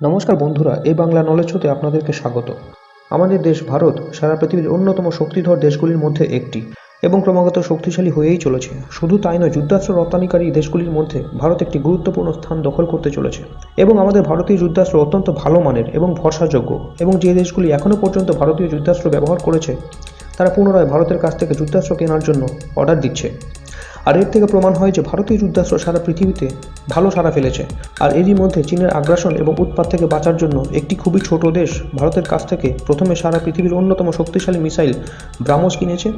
নমস্কার বন্ধুরা, এই বাংলা নলেজ হতে আপনাদেরকে স্বাগত। আমাদের দেশ ভারত সারা পৃথিবীর অন্যতম শক্তিধর দেশগুলির মধ্যে একটি এবং ক্রমাগত শক্তিশালী হয়েই চলেছে। শুধু তাই নয়, যুদ্ধাস্ত্র রপ্তানিকারী দেশগুলির মধ্যে ভারত একটি গুরুত্বপূর্ণ স্থান দখল করতে চলেছে এবং আমাদের ভারতীয় যুদ্ধাস্ত্র অত্যন্ত ভালো মানের এবং ভরসাযোগ্য এবং যে দেশগুলি এখনও পর্যন্ত ভারতীয় যুদ্ধাস্ত্র ব্যবহার করেছে, তারা পুনরায় ভারতের কাছ থেকে যুদ্ধাস্ত্র কেনার জন্য অর্ডার দিচ্ছে। আর এর থেকে প্রমাণ হয় যে ভারতীয় যুদ্ধাস্ত্র সারা পৃথিবীতে ভালো সারা ফেলেছে। আর এরই মধ্যে চীনের আগ্রাসন এবং উৎপাত থেকে বাঁচার জন্য একটি খুবই ছোট দেশ ভারতের কাছ থেকে প্রথমে সারা পৃথিবীর অন্যতম শক্তিশালী মিসাইল ব্রাহ্মস কিনেছে।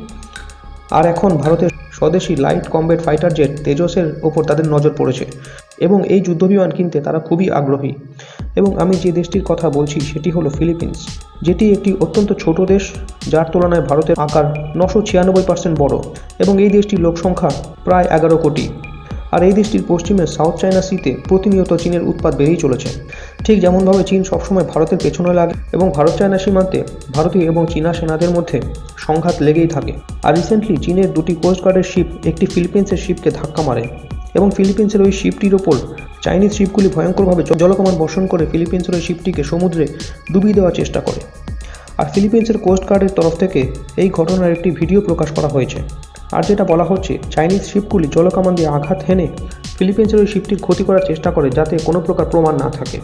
আর এখন ভারতের স্বদেশি লাইট কমব্যাট ফাইটার জেট তেজসের ওপর তাদের নজর পড়েছে। এবং এই যুদ্ধবিমান কিনতে তারা খুবই আগ্রহী। এবং আমি যে দেশটির কথা বলছি সেটি হলো ফিলিপিন্স, যেটি একটি অত্যন্ত ছোট দেশ, যার তুলনায় ভারতের আকার নশো ছিয়ানব্বই পার্সেন্ট বড় এবং এই দেশটির লোক সংখ্যা প্রায় এগারো কোটি। আর এই দেশটির পশ্চিমে সাউথ চায়না সিতে প্রতিনিয়ত চীনের উৎপাদ বেড়েই চলেছে। ঠিক যেমনভাবে চীন সবসময় ভারতের পেছনে লাগে এবং ভারত চায়না সীমান্তে ভারতীয় এবং চীনা সেনাদের মধ্যে সংঘাত লেগেই থাকে। আর রিসেন্টলি চীনের দুটি কোস্ট গার্ডের শিপ একটি ফিলিপিন্সের শিপকে ধাক্কা মারে। এবং ফিলিপিন্সের ওই শিপটির ওপর চাইনিজ শিপগুলি ভয়ঙ্করভাবে জলকমান বর্ষণ করে ফিলিপিন্সের ওই শিপটিকে সমুদ্রে ডুবিয়ে দেওয়ার চেষ্টা করে। আর ফিলিপিন্সের কোস্ট গার্ডের তরফ থেকে এই ঘটনার একটি ভিডিও প্রকাশ করা হয়েছে। আর যেটা বলা হচ্ছে, চাইনিজ শিপগুলি জলকামান দিয়ে আঘাত হেনে ফিলিপিন্সের ওই শিপটির ক্ষতি করার চেষ্টা করে যাতে কোনো প্রকার প্রমাণ না থাকে।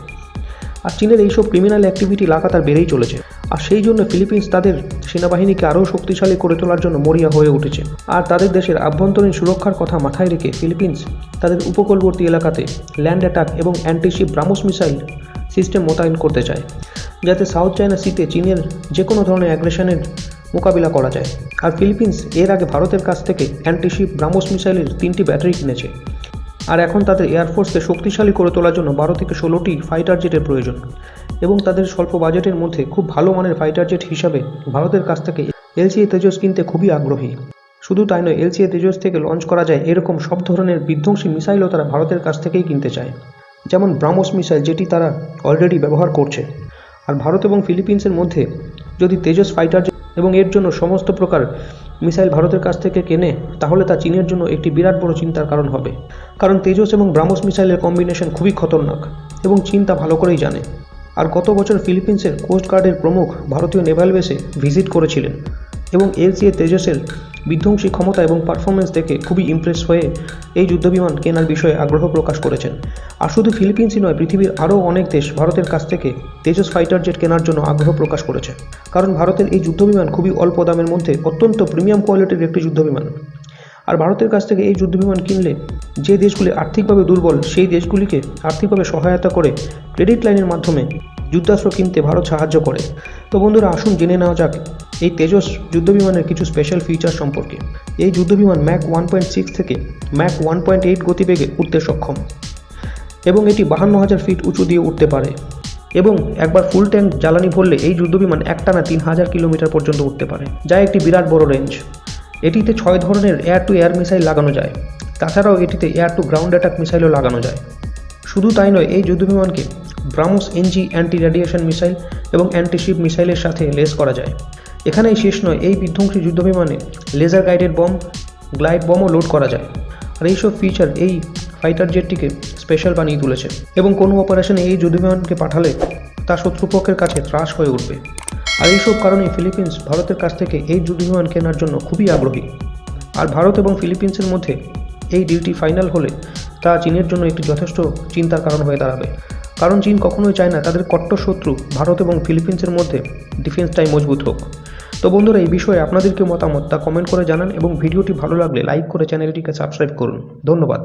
আর চীনের এইসব ক্রিমিনাল অ্যাক্টিভিটি লাগাতার বেড়েই চলেছে। আর সেই জন্য ফিলিপিন্স তাদের সেনাবাহিনীকে আরও শক্তিশালী করে তোলার জন্য মরিয়া হয়ে উঠেছে। আর তাদের দেশের আভ্যন্তরীণ সুরক্ষার কথা মাথায় রেখে ফিলিপিন্স তাদের উপকূলবর্তী এলাকাতে ল্যান্ড অ্যাটাক এবং অ্যান্টিশিপ ব্রামোস মিসাইল সিস্টেম মোতায়েন করতে চায়, যাতে সাউথ চায়না সিতে চীনের যে কোনো ধরনের অ্যাগ্রেশনের মোকাবিলা করা যায়। আর ফিলিপিন্স এর আগে ভারতের কাছ থেকে অ্যান্টিশিপ ব্রামোস মিসাইলের তিনটি ব্যাটারি কিনেছে। আর এখন তাদের এয়ারফোর্সকে শক্তিশালী করে তোলার জন্য বারো থেকে ষোলোটি ফাইটার জেটের প্রয়োজন। এবং তাদের স্বল্প বাজেটের মধ্যে খুব ভালো মানের ফাইটার জেট হিসাবে ভারতের কাছ থেকে এলসিএ তেজস কিনতে খুবই আগ্রহী। শুধু তাই নয়, এলসিএ তেজস থেকে লঞ্চ করা যায় এরকম সব ধরনের বিধ্বংসী মিসাইলও তারা ভারতের কাছ থেকেই কিনতে চায়। যেমন ব্রাহ্মস মিসাইল যেটি তারা অলরেডি ব্যবহার করছে। আর ভারত এবং ফিলিপিন্সের মধ্যে যদি তেজস ফাইটার এবং এর জন্য সমস্ত প্রকার মিসাইল ভারতের কাছ থেকে কেনে, তাহলে তা চীনের জন্য একটি বিরাট বড় চিন্তার কারণ হবে। কারণ তেজস এবং ব্রাহ্মস মিসাইলের কম্বিনেশন খুবই খতরনাক, এবং চীন তা ভালো করেই জানে। আর গত বছর ফিলিপিন্সের কোস্ট গার্ডের প্রমুখ ভারতীয় নেভাল বেসে ভিজিট করেছিলেন, এবং এলসিএ তেজসের বিধ্বংসী ক্ষমতা এবং পারফরমেন্স দেখে খুবই ইমপ্রেস হয়ে এই যুদ্ধবিমান কেনার বিষয়ে আগ্রহ প্রকাশ করেছেন। আর শুধু ফিলিপিন্সই নয়, পৃথিবীর আরও অনেক দেশ ভারতের কাছ থেকে তেজস ফাইটার জেট কেনার জন্য আগ্রহ প্রকাশ করেছে। কারণ ভারতের এই যুদ্ধবিমান খুবই অল্প দামের মধ্যে অত্যন্ত প্রিমিয়াম কোয়ালিটির একটি যুদ্ধবিমান। আর ভারতের কাছ থেকে এই যুদ্ধবিমান কিনলে যে দেশগুলি আর্থিকভাবে দুর্বল, সেই দেশগুলিকে আর্থিকভাবে সহায়তা করে ক্রেডিট লাইনের মাধ্যমে যুদ্ধাস্ত্র কিনতে ভারত সাহায্য করে। তো বন্ধুরা, আসুন জেনে নেওয়া যাক এই তেজস যুদ্ধবিমানের কিছু স্পেশাল ফিচার সম্পর্কে। এই যুদ্ধবিমান ম্যাক ওয়ান পয়েন্ট সিক্স থেকে ম্যাক ওয়ান পয়েন্ট এইট গতিবেগে উঠতে সক্ষম এবং এটি বাহান্ন হাজার ফিট উঁচু দিয়ে উঠতে পারে এবং একবার ফুল ট্যাঙ্ক জ্বালানি ভরলে এই যুদ্ধবিমান একটানা তিন হাজার কিলোমিটার পর্যন্ত উঠতে পারে, যা একটি বিরাট বড় রেঞ্জ এটিতে ছয় ধরনের এয়ার টু এয়ার মিসাইল লাগানো যায়। তাছাড়াও এটিতে এয়ার টু গ্রাউন্ড অ্যাটাক মিসাইলও লাগানো যায়। শুধু তাই নয়, এই যুদ্ধবিমানকে BrahMos NG anti radiation missile এবং অ্যান্টিশিপ মিসাইলের সাথে লেস করা যায়। এখানেই শেষ নয়, এই বিধ্বংসী যুদ্ধবিমানে লেজার গাইডেড বম গ্লাইড বমও লোড করা যায়। আর এইসব ফিচার এই ফাইটার জেটটিকে স্পেশাল বানিয়ে তুলেছে। এবং কোনো অপারেশনে এই যুদ্ধবিমানকে পাঠালে তা শত্রুপক্ষের কাছে ত্রাস হয়ে উঠবে। আর এইসব কারণে ফিলিপিন্স ভারতের কাছ থেকে এই যুদ্ধবিমান কেনার জন্য খুবই আগ্রহী। আর ভারত এবং ফিলিপিন্সের মধ্যে এই ডিউটি ফাইনাল হলে তা চীনের জন্য একটি যথেষ্ট চিন্তার কারণ হয়ে দাঁড়াবে। কারণ চীন কখনোই চায় না তাদের কট্টর শত্রু ভারত এবং ফিলিপিন্সের মধ্যে ডিফেন্সটাই মজবুত হোক। তো বন্ধুরা, এই বিষয়ে আপনাদেরকে মতামত তা কমেন্ট করে জানান এবং ভিডিওটি ভালো লাগলে লাইক করে চ্যানেলটিকে সাবস্ক্রাইব করুন। ধন্যবাদ।